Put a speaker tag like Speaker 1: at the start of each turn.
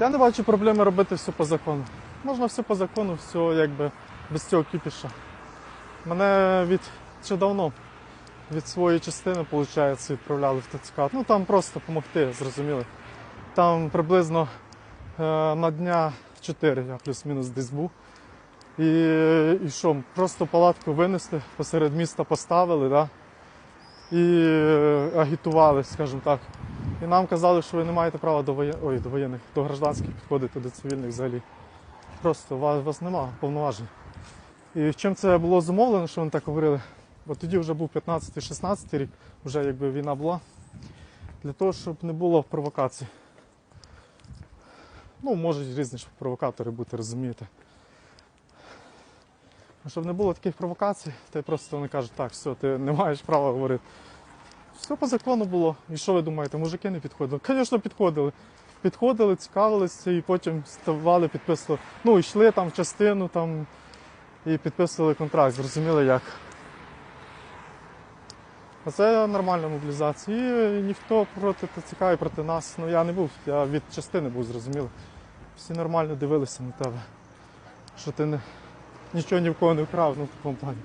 Speaker 1: Я не бачу проблеми робити все по закону. Можна все по закону, все якби без цього кіпіша. Мене від ще давно від своєї частини, виходить, відправляли в ТЦК. Ну там просто допомогти, зрозуміли. Там приблизно е, на дня 4 я плюс-мінус десь був. І, і що, просто палатку винесли, посеред міста поставили, да? і е, агітували, скажімо так. І нам казали, що ви не маєте права до, воє... Ой, до воєнних, до гражданських підходити, до цивільних взагалі. Просто у вас, вас нема повноважень. І чим це було зумовлено, що вони так говорили? Бо тоді вже був 15-16 рік, вже якби війна була. Для того, щоб не було провокацій. Ну, можуть різні ж провокатори бути, розумієте. Щоб не було таких провокацій, то просто вони кажуть, так, все, ти не маєш права говорити. Все по закону було. І що ви думаєте, мужики не підходили? Звісно, підходили. Підходили, цікавилися і потім ставали, підписували. Ну, йшли там в частину там, і підписували контракт, зрозуміли як. А це нормальна мобілізація. І ніхто проти ТЦК і проти нас. Ну я не був, я від частини був, зрозуміло. Всі нормально дивилися на тебе. Що ти не, нічого ні в кого не вкрав, ну в такому плані.